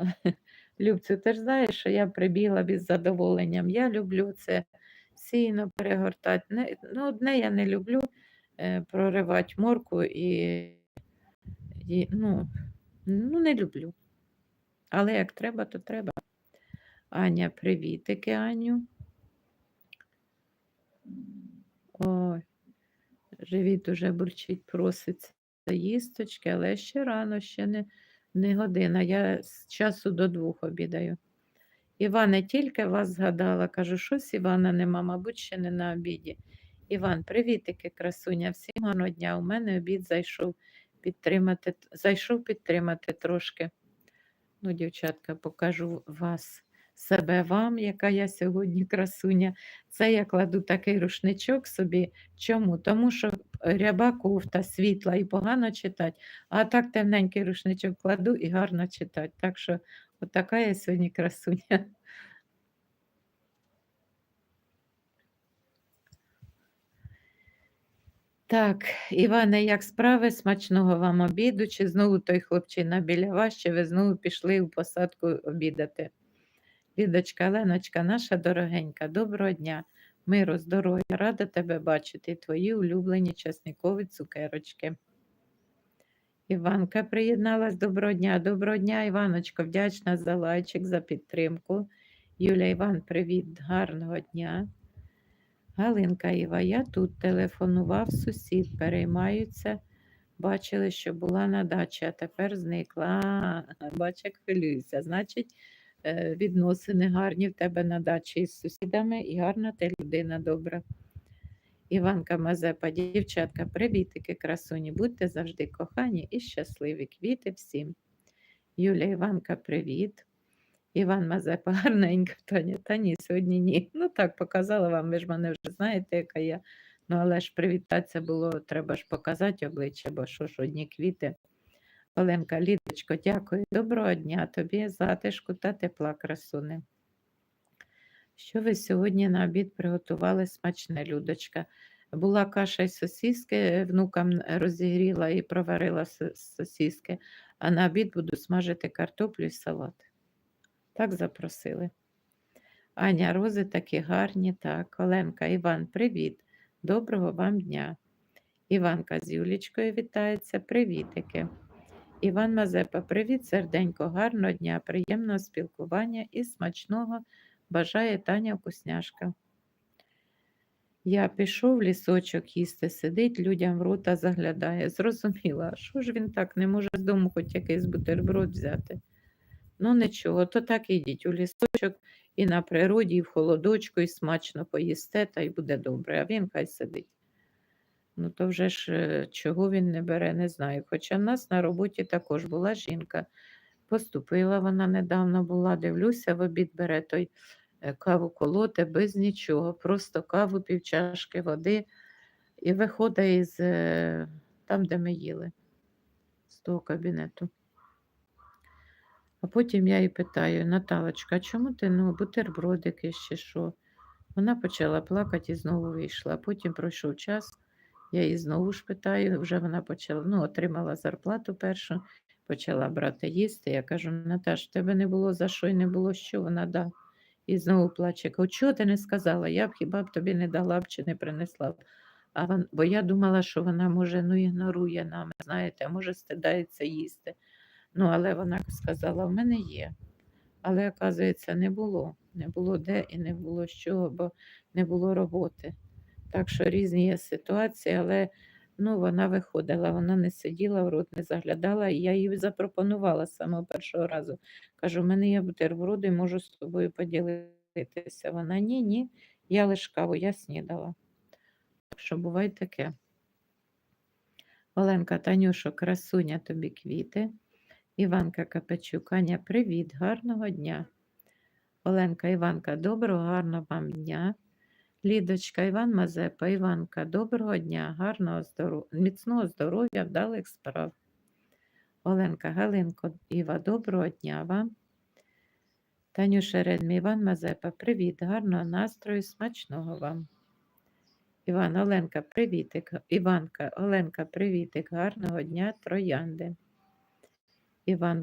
Любцю, ти ж знаєш, що я прибігла із задоволенням. Я люблю це сіно перегортати. Не, ну, одне я не люблю е, проривати морку і, і ну, ну, не люблю. Але як треба, то треба. Аня, привітики, Аню. Ой, живіт уже бурчить, проситься їсточки, але ще рано, ще не, не година. Я з часу до двох обідаю. Іване, тільки вас згадала. Кажу, щось Івана нема, мабуть, ще не на обіді. Іван, привітики, красуня, всім гарного дня. У мене обід зайшов підтримати, зайшов підтримати трошки. Ну, дівчатка, покажу вас, себе вам, яка я сьогодні красуня. Це я кладу такий рушничок собі. Чому? Тому що ряба кофта, світла і погано читати, а так темненький рушничок кладу і гарно читати. Так що отака я сьогодні красуня. Так, Іване, як справи? Смачного вам обіду? Чи знову той хлопчина біля вас, чи ви знову пішли у посадку обідати? Лідочка, Леночка, наша дорогенька, доброго дня, миру, здоров'я, рада тебе бачити, твої улюблені часникові цукерочки. Іванка приєдналась доброго дня. Доброго дня, Іваночко, вдячна за лайчик, за підтримку. Юля Іван, привіт, гарного дня. Галинка Іва, я тут телефонував сусід, переймаються. Бачили, що була на дачі, а тепер зникла. Бач, як хвилююся. Значить, відносини гарні в тебе на дачі із сусідами і гарна ти людина добра. Іванка Мазепа, дівчатка, привітики, красуні, будьте завжди кохані і щасливі. Квіти всім. Юля Іванка, привіт. Іван Мазепа, гарненька Таня. Та ні, сьогодні ні. Ну так, показала вам, ви ж мене вже знаєте, яка я. Ну, але ж привітатися було, треба ж показати обличчя, бо що ж одні квіти. Оленка, Лідочко, дякую. Доброго дня тобі, затишку та тепла красуни. Що ви сьогодні на обід приготували смачне, Людочка? Була каша із сосіски, внукам розігріла і проварила сосіски, а на обід буду смажити картоплю і салат. Так запросили. Аня, рози такі гарні, так. Оленка, Іван, привіт. Доброго вам дня. Іванка з Юлічкою вітається. Привітики. Іван Мазепа, привіт, серденько, гарного дня, приємного спілкування і смачного бажає Таня Вкусняшка. Я пішов в лісочок їсти, сидить, людям в рота заглядає. Зрозуміла, що ж він так не може з дому хоч якийсь бутерброд взяти. Ну, нічого, то так ідіть у лісочок і на природі, і в холодочку, і смачно поїсте, та й буде добре, а він хай сидить. Ну, то вже ж е, чого він не бере, не знаю. Хоча в нас на роботі також була жінка. Поступила вона недавно була, дивлюся, в обід бере той е, каву колоте без нічого, просто каву, півчашки води і виходить із е, там, де ми їли, з того кабінету. А потім я її питаю, Наталочка, чому ти ну, бутербродики ще що? Вона почала плакати і знову вийшла. Потім пройшов час, я її знову ж питаю, вже вона почала, ну, отримала зарплату першу, почала брати їсти. Я кажу, Наташ, тебе не було за що і не було що, вона да. І знову плаче, кажу, чого ти не сказала? Я б хіба б тобі не дала б чи не принесла б. А вон, Бо я думала, що вона може ну, ігнорує нами, знаєте, а може стидається їсти. Ну, але вона сказала, в мене є. Але, оказується, не було. Не було де і не було чого, бо не було роботи. Так що різні є ситуації, але ну, вона виходила, вона не сиділа в рот, не заглядала, і я їй запропонувала з самого першого разу. Кажу, в мене є бутерброди, можу з тобою поділитися. Вона ні, ні, я лиш каву, я снідала. Так що буває таке. Оленка, Танюшо, красуня тобі квіти. Іванка Капечук, Аня, привіт, гарного дня. Оленка Іванка, доброго, гарного вам дня. Лідочка, Іван Мазепа, Іванка, доброго дня, гарного здоров'я, міцного здоров'я, вдалих справ. Оленка Галинко, Іва, доброго дня вам. Танюша Редмі, Іван Мазепа, привіт, гарного настрою, смачного вам. Іван Оленка, привітик. Іванка, Оленка, привітик, гарного дня, троянди. Іван